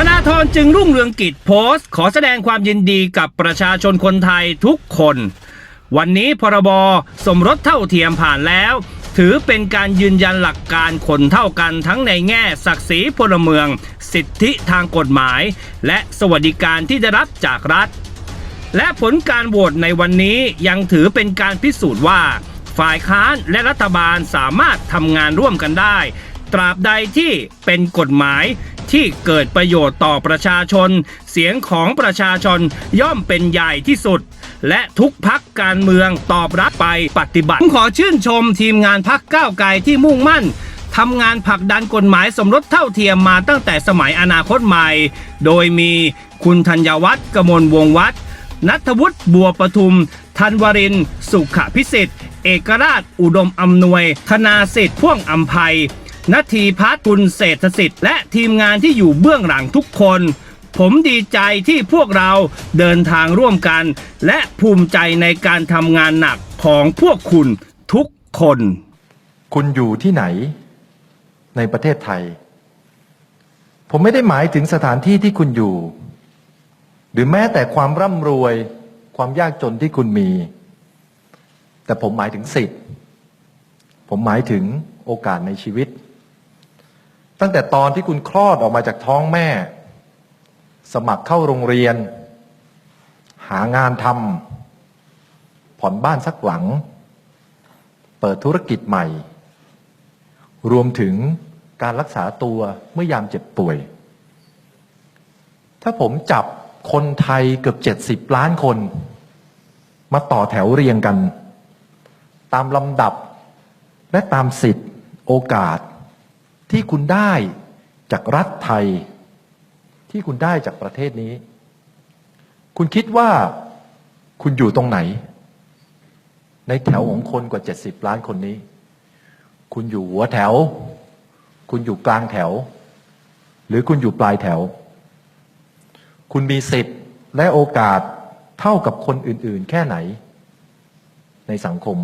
ธนาธรจึงรุ่งเรืองกิจโพสต์ ขอแสดงความยินดีกับประชาชนคนไทยทุกคน วันนี้พรบสมรสเท่าเทียมผ่านแล้ว ถือเป็นการยืนยันหลักการคนเท่ากันทั้งในแง่ศักดิ์ศรีพลเมือง สิทธิทางกฎหมาย และสวัสดิการที่ได้รับจากรัฐ และผลการโหวตในวันนี้ยังถือเป็นการพิสูจน์ว่า ฝ่ายค้านและรัฐบาลสามารถทำงานร่วมกันได้ ตราบใดที่เป็นกฎหมาย ที่เกิดประโยชน์ต่อประชาชน เสียงของประชาชนย่อมเป็นใหญ่ที่สุด และทุกพักการเมืองตอบรับไปปฏิบัติผมขอชื่นชมทีมงานพักก้าวไกลที่มุ่งมั่นทำงานผลักดันกฎหมายสมรสเท่าเทียมมาตั้งแต่สมัยอนาคตใหม่ โดยมีคุณธัญวัฒน์กมลวงวัฒน์นัทวุฒิบัวประทุมธันวริน สุขพิสิทธิ์ เอกราช อุดมอำนวย ธนาสิทธิ์พ่วงอัมภัย นาทีพัฒน์คุณเศรษฐสิทธิ์และทีมงานที่อยู่เบื้องหลังทุกคน ผมดีใจที่พวกเราเดินทางร่วมกัน และภูมิใจในการทำงานหนักของพวกคุณทุกคน คุณอยู่ที่ไหน ในประเทศไทย ผมไม่ได้หมายถึงสถานที่ที่คุณอยู่ หรือแม้แต่ความร่ำรวย ความยากจนที่คุณมี แต่ผมหมายถึงสิทธิ์ผมหมายถึงโอกาสในชีวิต ตั้งแต่ตอนที่คุณคลอดออกมาจากท้องแม่ สมัครเข้าโรงเรียน หางานทำผ่อนบ้านสักหลัง เปิดธุรกิจใหม่ รวมถึงการรักษาตัวเมื่อยามเจ็บป่วย ถ้าผมจับคนไทยเกือบเจ็ดสิบล้านคน มาต่อแถวเรียงกัน ตามลำดับและตามสิทธิ์โอกาส ที่คุณได้จากรัฐไทย ที่คุณได้จากประเทศนี้ คุณคิดว่าคุณอยู่ตรงไหน ในแถวของคนกว่า 70 ล้านคนนี้ คุณอยู่หัวแถว คุณอยู่กลางแถว หรือคุณอยู่ปลายแถว คุณมีสิทธิ์และโอกาสเท่ากับคนอื่น ๆ แค่ไหน ในสังคม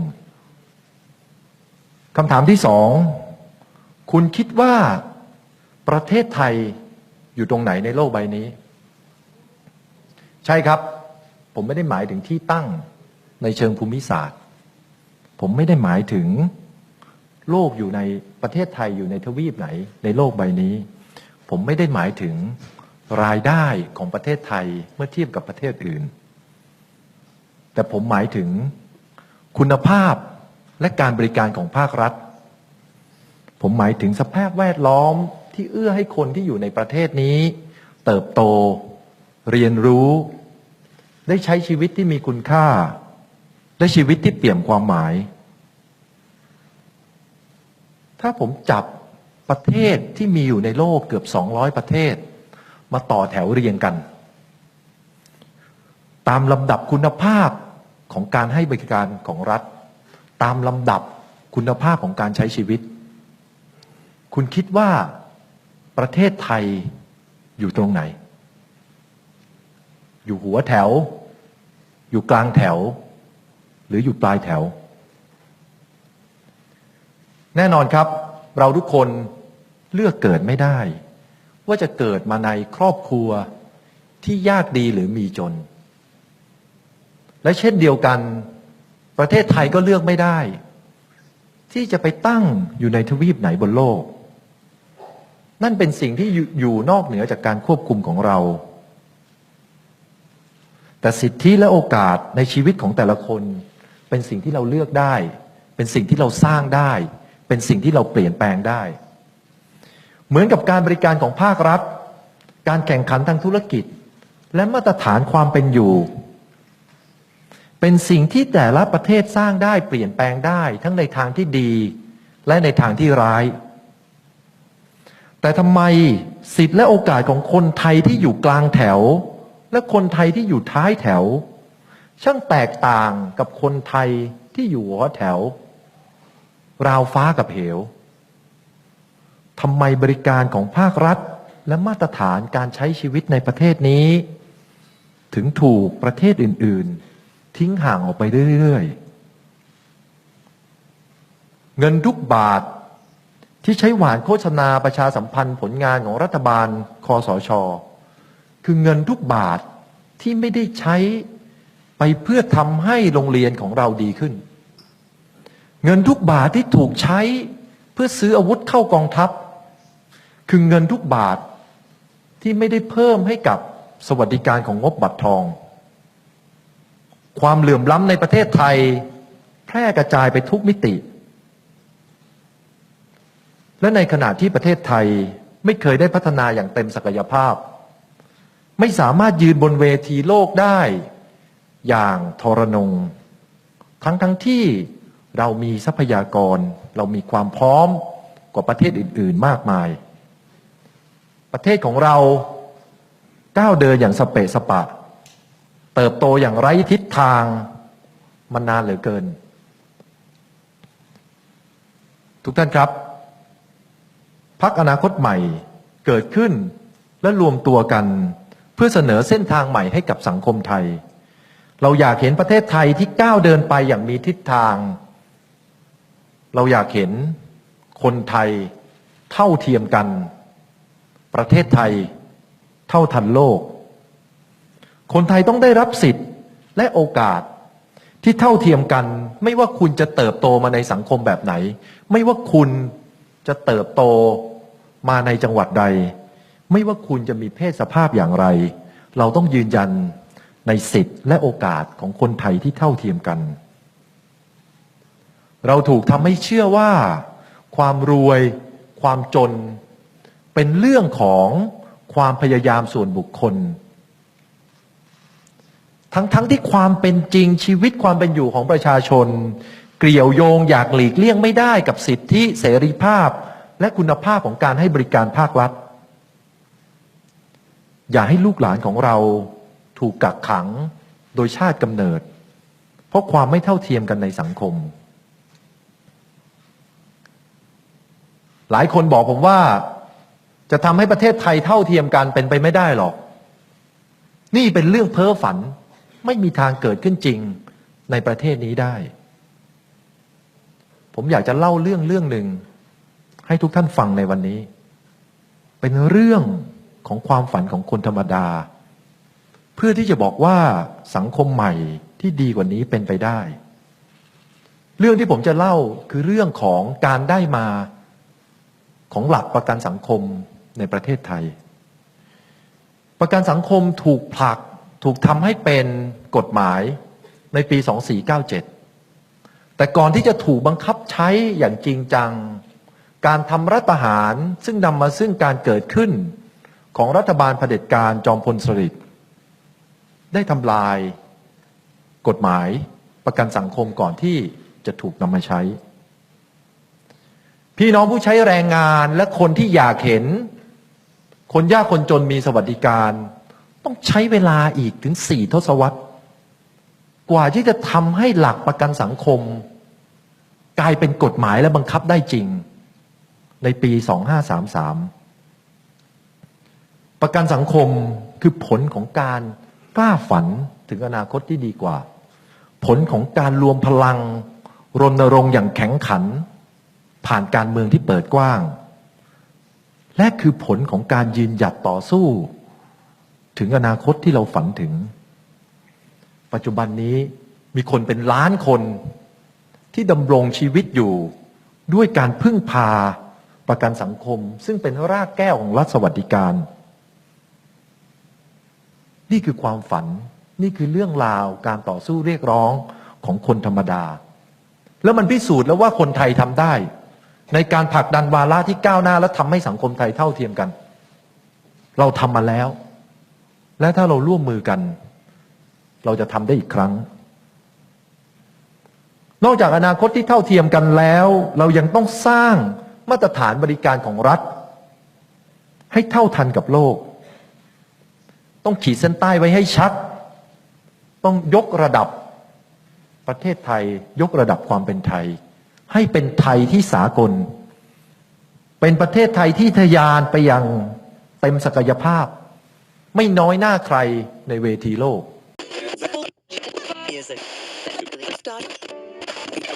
คำถามที่สอง คุณคิดว่าประเทศไทยอยู่ตรงไหนในโลกใบนี้ ใช่ครับ ผมไม่ได้หมายถึงที่ตั้งในเชิงภูมิศาสตร์ ผมไม่ได้หมายถึงโลกอยู่ในประเทศไทยอยู่ในทวีปไหน ในโลกใบนี้ ผมไม่ได้หมายถึงรายได้ของประเทศไทยเมื่อเทียบกับประเทศอื่น แต่ผมหมายถึงคุณภาพและการบริการของภาครัฐ ผมหมายถึงสภาพแวดล้อมที่เอื้อให้คนที่อยู่ในประเทศนี้ เติบโต เรียนรู้ ได้ใช้ชีวิตที่มีคุณค่าและชีวิตที่เปี่ยมความหมาย ถ้าผมจับประเทศที่มีอยู่ในโลกเกือบ 200 ประเทศ มาต่อแถวเรียงกัน ตามลำดับคุณภาพของการให้บริการของรัฐ ตามลำดับคุณภาพของการใช้ชีวิต คุณคิดว่าประเทศไทยอยู่ตรงไหน อยู่หัวแถว อยู่กลางแถว หรืออยู่ปลายแถว แน่นอนครับ เราทุกคนเลือกเกิดไม่ได้ ว่าจะเกิดมาในครอบครัวที่ยากดีหรือมีจน และเช่นเดียวกัน ประเทศไทยก็เลือกไม่ได้ ที่จะไปตั้งอยู่ในทวีปไหนบนโลก นั่นเป็นสิ่งที่อยู่นอกเหนือจากการควบคุมของเรา แต่สิทธิและโอกาสในชีวิตของแต่ละคน เป็นสิ่งที่เราเลือกได้ เป็นสิ่งที่เราสร้างได้ เป็นสิ่งที่เราเปลี่ยนแปลงได้ เหมือนกับการบริการของภาครัฐ การแข่งขันทางธุรกิจ และมาตรฐานความเป็นอยู่ เป็นสิ่งที่แต่ละประเทศสร้างได้เปลี่ยนแปลงได้ ทั้งในทางที่ดี และในทางที่ร้าย แต่ทำไมสิทธิและโอกาสของคนไทยที่อยู่กลางแถว และคนไทยที่อยู่ท้ายแถว ช่างแตกต่างกับคนไทยที่อยู่หัวแถว ราวฟ้ากับเหวทำไมบริการของภาครัฐและมาตรฐานการใช้ชีวิตในประเทศนี้ ถึงถูกประเทศอื่น ๆ ทิ้งห่างออกไปเรื่อย ๆ เงินทุกบาท ที่ใช้หวานโฆษณาประชาสัมพันธ์ผลงานของรัฐบาลคอสช คือเงินทุกบาทที่ไม่ได้ใช้ไปเพื่อทำให้โรงเรียนของเราดีขึ้น เงินทุกบาทที่ถูกใช้เพื่อซื้ออาวุธเข้ากองทัพ คือเงินทุกบาทที่ไม่ได้เพิ่มให้กับสวัสดิการของงบบัตรทอง ความเหลื่อมล้ำในประเทศไทย แพร่กระจายไปทุกมิติ และในขณะที่ประเทศไทยไม่เคยได้พัฒนาอย่างเต็มศักยภาพ ไม่สามารถยืนบนเวทีโลกได้ อย่างทรนง ทั้งทั้งที่เรามีทรัพยากร เรามีความพร้อมกว่าประเทศอื่น ๆ มากมาย ประเทศของเราก้าวเดินอย่างสเปะสปะ เติบโตอย่างไร้ทิศทางมานานเหลือเกิน ทุกท่านครับ พักอนาคตใหม่เกิดขึ้น และรวมตัวกัน เพื่อเสนอเส้นทางใหม่ให้กับสังคมไทย เราอยากเห็นประเทศไทยที่ก้าวเดินไปอย่างมีทิศทาง เราอยากเห็นคนไทยเท่าเทียมกัน ประเทศไทยเท่าทันโลก คนไทยต้องได้รับสิทธิ์และโอกาสที่เท่าเทียมกันไม่ว่าคุณจะเติบโตมาในสังคมแบบไหน ไม่ว่าคุณจะเติบโต มาในจังหวัดใด ไม่ว่าคุณจะมีเพศสภาพอย่างไร เราต้องยืนยันในสิทธิ์และโอกาสของคนไทยที่เท่าเทียมกัน เราถูกทำให้เชื่อว่า ความรวย ความจน เป็นเรื่องของความพยายามส่วนบุคคล ทั้งๆทที่ความเป็นจริงชีวิตความเป็นอยู่ของประชาชน เกลี่ยวโยงอยากหลีกเลี่ยงไม่ได้กับสิทธิเสรีภาพ และคุณภาพของการให้บริการภาครัฐ อย่าให้ลูกหลานของเราถูกกักขังโดยชาติกำเนิด เพราะความไม่เท่าเทียมกันในสังคม หลายคนบอกผมว่าจะทำให้ประเทศไทยเท่าเทียมกันเป็นไปไม่ได้หรอก นี่เป็นเรื่องเพ้อฝันไม่มีทางเกิดขึ้นจริงในประเทศนี้ได้ ผมอยากจะเล่าเรื่องเรื่องหนึ่ง ให้ทุกท่านฟังในวันนี้ เป็นเรื่องของความฝันของคนธรรมดา เพื่อที่จะบอกว่าสังคมใหม่ที่ดีกว่านี้เป็นไปได้ เรื่องที่ผมจะเล่าคือเรื่องของการได้มาของหลักประกันสังคมในประเทศไทย ประกันสังคมถูกผลักถูกทำให้เป็นกฎหมายในปี 2497 แต่ก่อนที่จะถูกบังคับใช้อย่างจริงจัง การทำรัฐประหารซึ่งนำมาซึ่งการเกิดขึ้นของรัฐบาลเผด็จการจอมพลสฤษดิ์ได้ทำลายกฎหมายประกันสังคมก่อนที่จะถูกนำมาใช้ พี่น้องผู้ใช้แรงงานและคนที่อยากเห็น คนยากคนจนมีสวัสดิการ ต้องใช้เวลาอีกถึงสี่ทศวรรษ กว่าที่จะทำให้หลักประกันสังคม กลายเป็นกฎหมายและบังคับได้จริง ในปี 2533 ประกันสังคมคือผลของการกล้าฝันถึงอนาคตที่ดีกว่า ผลของการรวมพลัง รณรงค์อย่างแข็งขัน ผ่านการเมืองที่เปิดกว้าง และคือผลของการยืนหยัดต่อสู้ ถึงอนาคตที่เราฝันถึง ปัจจุบันนี้มีคนเป็นล้านคนที่ดำรงชีวิตอยู่ด้วยการพึ่งพา ประกันสังคม ซึ่งเป็นรากแก้วของรัฐสวัสดิการ นี่คือความฝันนี่คือเรื่องราวการต่อสู้เรียกร้องของคนธรรมดา แล้วมันพิสูจน์แล้วว่าคนไทยทำได้ ในการผลักดันวาระที่ก้าวหน้า และทำให้สังคมไทยเท่าเทียมกัน เราทำมาแล้ว และถ้าเราร่วมมือกัน เราจะทำได้อีกครั้ง นอกจากอนาคตที่เท่าเทียมกันแล้ว เรายังต้องสร้าง มาตรฐานบริการของรัฐ ให้เท่าทันกับโลก ต้องขีดเส้นใต้ไว้ให้ชัด ต้องยกระดับประเทศไทย ยกระดับความเป็นไทย ให้เป็นไทยที่สากล เป็นประเทศไทยที่ทะยานไปยังเต็มศักยภาพ ไม่น้อยหน้าใครในเวทีโลก